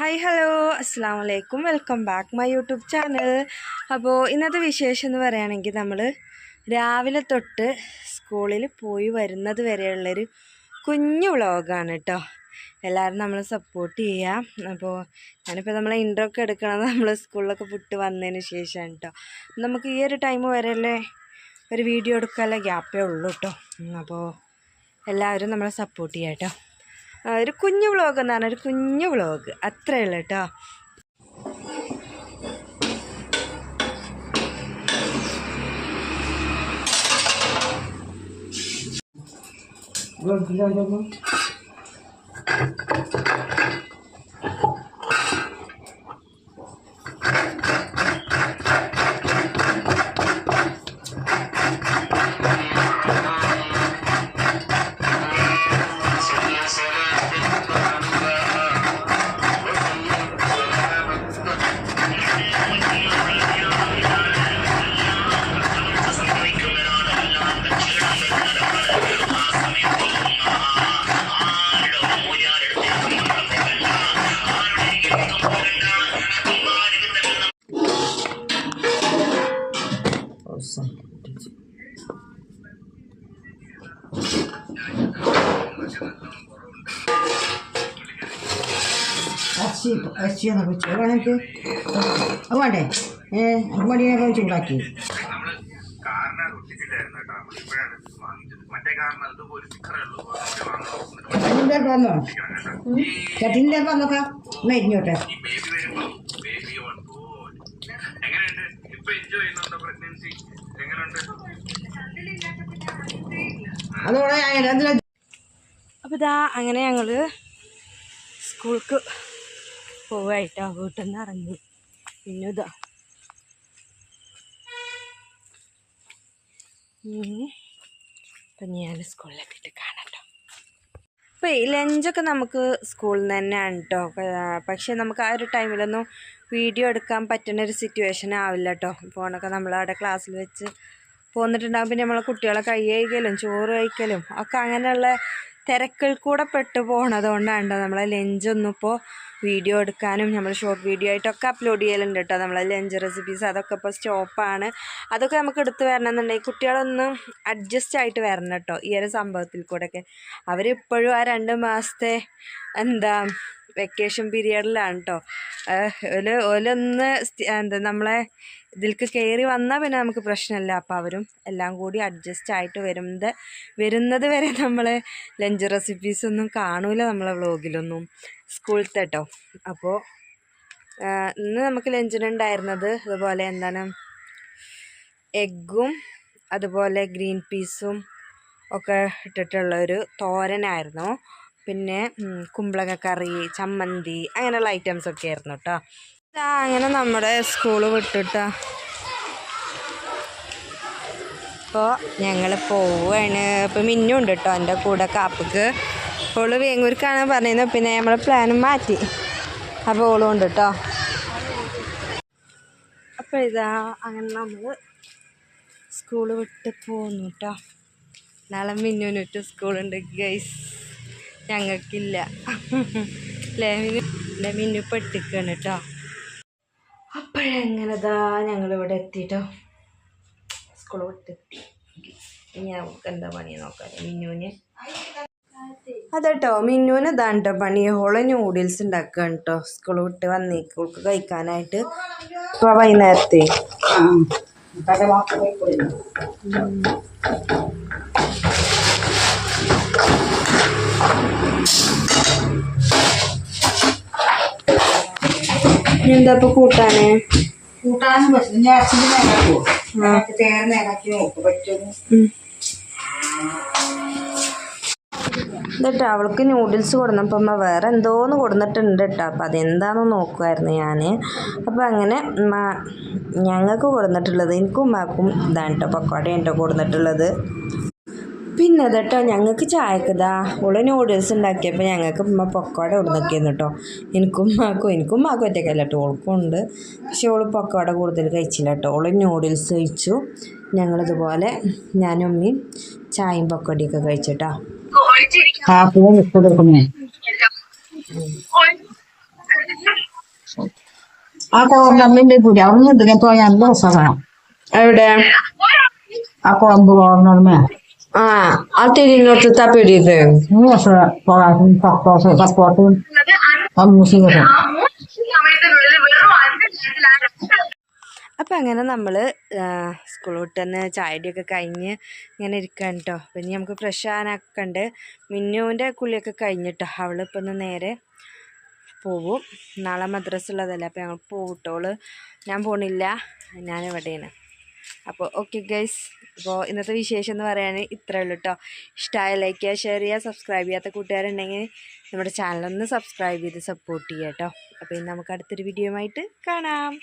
Hi hello അസ്സാം വലൈക്കും welcome back my YouTube channel അപ്പോൾ ഇന്നത്തെ വിശേഷം എന്ന് പറയുകയാണെങ്കിൽ നമ്മൾ രാവിലെ തൊട്ട് സ്കൂളിൽ പോയി വരുന്നത് വരെയുള്ളൊരു കുഞ്ഞു വ്ളോഗാണ് കേട്ടോ എല്ലാവരും നമ്മൾ സപ്പോർട്ട് ചെയ്യാം. അപ്പോൾ ഞാനിപ്പോൾ നമ്മളെ ഇൻട്രോ ഒക്കെ എടുക്കണത് നമ്മൾ സ്കൂളിലൊക്കെ വിട്ട് വന്നതിന് ശേഷമാണ് കേട്ടോ നമുക്ക് ഈ ഒരു ടൈം വരെയല്ലേ ഒരു വീഡിയോ എടുക്കാനുള്ള ഗ്യാപ്പേ ഉള്ളൂ കേട്ടോ അപ്പോൾ എല്ലാവരും നമ്മളെ സപ്പോർട്ട് ചെയ്യാം കേട്ടോ ഒരു കുഞ്ഞു വ്ളോഗ് എന്നാണ് ഒരു കുഞ്ഞു വ്ളോഗ്. അത്രയേ ഉള്ളൂ കേട്ടോ. അച്ചി അച്ചിയെന്ന് വെച്ചു വേണമെങ്കിൽ അത് വേണ്ടേ? ഏ അത് മടിയൊക്കെ ചൂടാക്കി. ചട്ടിന്റെ വന്നോ? ചട്ടിന്റെ വന്നോക്കാം. എന്നാ ഇരിഞ്ഞോട്ടെ. എങ്ങനെയുണ്ട്? ഇപ്പൊ ഇതാ അങ്ങനെ ഞങ്ങൾ സ്കൂൾക്ക് പോവായിട്ടോ വീട്ടിൽ നിന്ന് ഇറങ്ങി. പിന്നെ ഇതാ ഇപ്പം ഞാൻ സ്കൂളിലെത്തിയിട്ട് കാണട്ടോ. അപ്പോൾ ഈ ലഞ്ചൊക്കെ നമുക്ക് സ്കൂളിൽ നിന്ന് തന്നെയാണ് കേട്ടോ പക്ഷേ നമുക്ക് ആ ഒരു ടൈമിലൊന്നും വീഡിയോ എടുക്കാൻ പറ്റുന്ന ഒരു സിറ്റുവേഷൻ ആവില്ല കേട്ടോ ഫോണൊക്കെ നമ്മൾ അവിടെ ക്ലാസ്സിൽ വെച്ച് പോന്നിട്ടുണ്ടാകും പിന്നെ നമ്മളെ കുട്ടികളെ കൈ കഴിക്കലും ചോറ് കഴിക്കലും ഒക്കെ അങ്ങനെയുള്ള തിരക്കിൽ കൂടെ പെട്ടു പോകണത് കൊണ്ടാണ് കേട്ടോ നമ്മളെ ലഞ്ചൊന്നും ഇപ്പോൾ വീഡിയോ എടുക്കാനും നമ്മൾ ഷോർട്ട് വീഡിയോ ആയിട്ടൊക്കെ അപ്ലോഡ് ചെയ്യലുണ്ട് കേട്ടോ നമ്മളെ ലഞ്ച് റെസിപ്പീസ് അതൊക്കെ ഇപ്പോൾ സ്റ്റോപ്പാണ് അതൊക്കെ നമുക്ക് എടുത്ത് വരണമെന്നുണ്ടെങ്കിൽ കുട്ടികളൊന്ന് അഡ്ജസ്റ്റ് ആയിട്ട് വരണം കേട്ടോ ഈ ഒരു സംഭവത്തിൽ കൂടെയൊക്കെ. അവരിപ്പോഴും ആ രണ്ട് മാസത്തെ എന്താ വെക്കേഷൻ പീരീഡിലാണ് കേട്ടോ ഒരു ഒലൊന്ന് എന്താ നമ്മളെ ഇതിൽക്ക് കയറി വന്നാൽ പിന്നെ നമുക്ക് പ്രശ്നമില്ല അപ്പോൾ അവരും എല്ലാം കൂടി അഡ്ജസ്റ്റ് ആയിട്ട് വരുന്നത് വരുന്നത് വരെ നമ്മൾ ലഞ്ച് റെസിപ്പീസ് ഒന്നും കാണൂല നമ്മളെ വ്ളോഗിലൊന്നും സ്കൂൾ കേട്ടോ അപ്പോൾ ഇന്ന് നമുക്ക് ലഞ്ചിനുണ്ടായിരുന്നത് അതുപോലെ എന്താണ് എഗ്ഗും അതുപോലെ ഗ്രീൻ പീസും ഒക്കെ ഇട്ടിട്ടുള്ള ഒരു തോരനായിരുന്നു. പിന്നെ കുമ്പളങ്ങ കറി ചമ്മന്തി അങ്ങനെയുള്ള ഐറ്റംസ് ഒക്കെ ആയിരുന്നു കേട്ടോ ഇതാ അങ്ങനെ നമ്മുടെ സ്കൂൾ വിട്ടിട്ട. ഇപ്പോൾ ഞങ്ങൾ പോവുകയാണ് ഇപ്പോൾ മിന്നും ഉണ്ട് കേട്ടോ എന്റെ കൂടെ കാപ്പക്ക്. ഓൾ വേങ്ങൂർക്കാണ് പറഞ്ഞിരുന്നത് പിന്നെ നമ്മൾ പ്ലാനും മാറ്റി. അപ്പോൾ ഓളും ഉണ്ട് കേട്ടോ അപ്പോൾ ഇതാ അങ്ങനെ നമ്മൾ സ്കൂൾ വിട്ട് പോന്നു കേട്ടോ നാളെ മിന്നുവിനിട്ട് സ്കൂളുണ്ട് ഗൈസ് ഞങ്ങൾക്കില്ല. അല്ലേ മിന്നു പെട്ടിക്കാണ് കേട്ടോ അപ്പോഴെങ്ങനെതാ ഞങ്ങളിവിടെ എത്തിട്ടോ? സ്കൂൾ വിട്ടെത്തി ഇനി നമുക്ക് എന്താ പണി നോക്കാം മിന്നുവിന്? അതെട്ടോ മിന്നുവിന് കേട്ടോ പണി. ഹോൾ നൂഡിൽസ് ഉണ്ടാക്കുകയാണ് കേട്ടോ സ്കൂൾ വിട്ട് വന്നേക്ക്. കഴിക്കാനായിട്ട് ഇപ്പോൾ വൈകുന്നേരത്തെ. എന്താ ഇപ്പൊ കൂട്ടാന്? കൂട്ടാനും പറ്റും. ഞാൻ അച്ഛന്റെ നേരാക്കുമോ നേരാക്കി തേങ്ങ നേരാക്കി നോക്കും പറ്റുമോ എന്നിട്ട് അവൾക്ക് നൂഡിൽസ് കൊടുന്നപ്പോൾ അമ്മ വേറെ എന്തോന്ന് കൊടുന്നിട്ടുണ്ട് കേട്ടോ അപ്പം അതെന്താണെന്ന് നോക്കുമായിരുന്നു ഞാൻ അപ്പോൾ അങ്ങനെ ഞങ്ങൾക്ക് കൊടുന്നിട്ടുള്ളത് എനിക്കും ഉമ്മാക്കും ഇതാണ് കേട്ടോ പക്കോടയാണ് കേട്ടോ കൊടുന്നിട്ടുള്ളത്. പിന്നെ കേട്ടോ ഞങ്ങൾക്ക് ചായക്കതാ ഓൾ നൂഡിൽസ് ഉണ്ടാക്കിയപ്പോൾ ഞങ്ങൾക്ക് ഉമ്മ പൊക്കോട കൊടുന്നൊക്കെയായിരുന്നു കേട്ടോ എനിക്കും ഉമ്മാക്കും എനിക്കും ഉമ്മാക്കും ഒറ്റയ്ക്കല്ല കേട്ടോ ഓൾക്കും ഉണ്ട്. പക്ഷെ ഓൾ പൊക്കോട കൂടുതൽ കഴിച്ചില്ല കേട്ടോ ഓൾ നൂഡിൽസ് കഴിച്ചു. ഞങ്ങളിതുപോലെ ഞാനും ഉമ്മയും ചായയും പൊക്കോടിയൊക്കെ കഴിച്ചിട്ടോ. ആ കോർണറിന്റെ കൂടി അവിടെ നിന്ന് ഇങ്ങനെ പോയാൽ നല്ല രസമാണ് എവിടെ? ആ കോമ്പ് കോർണറിന് ആ ആ തിരിഞ്ഞോട്ട് പിടിയത് നല്ല രസം പോകാൻ സപ്പോർട്ട് സപ്പോർട്ടും മ്യൂസിക്കൊക്കെ അപ്പം അങ്ങനെ നമ്മൾ സ്കൂളിലോട്ട് തന്നെ ചായടിയൊക്കെ കഴിഞ്ഞ് ഇങ്ങനെ ഇരിക്കാൻ കേട്ടോ അപ്പം ഇനി നമുക്ക് ഫ്രഷ് ആകാനൊക്കെ ഉണ്ട് മിന്നുവിന്റെ കുളിയൊക്കെ കഴിഞ്ഞിട്ടോ അവളിപ്പോൾ ഒന്ന് നേരെ പോവും. നാളെ മദ്രസ ഉള്ളതല്ലേ അപ്പോൾ ഞങ്ങൾ പോവട്ടോൾ ഞാൻ പോണില്ല. ഞാൻ ഇവിടെയാണ് അപ്പോൾ ഓക്കെ ഗൈസ് അപ്പോൾ ഇന്നത്തെ വിശേഷം എന്ന് പറയാൻ ഇത്രയേ ഉള്ളൂ കേട്ടോ ഇഷ്ടമായ ലൈക്ക് ചെയ്യുക ഷെയർ ചെയ്യുക സബ്സ്ക്രൈബ് ചെയ്യാത്ത കൂട്ടുകാരുണ്ടെങ്കിൽ നമ്മുടെ ചാനലൊന്ന് സബ്സ്ക്രൈബ് ചെയ്ത് സപ്പോർട്ട് ചെയ്യുക കേട്ടോ അപ്പോൾ ഇന്ന് നമുക്ക് അടുത്തൊരു വീഡിയോ ആയിട്ട് കാണാം.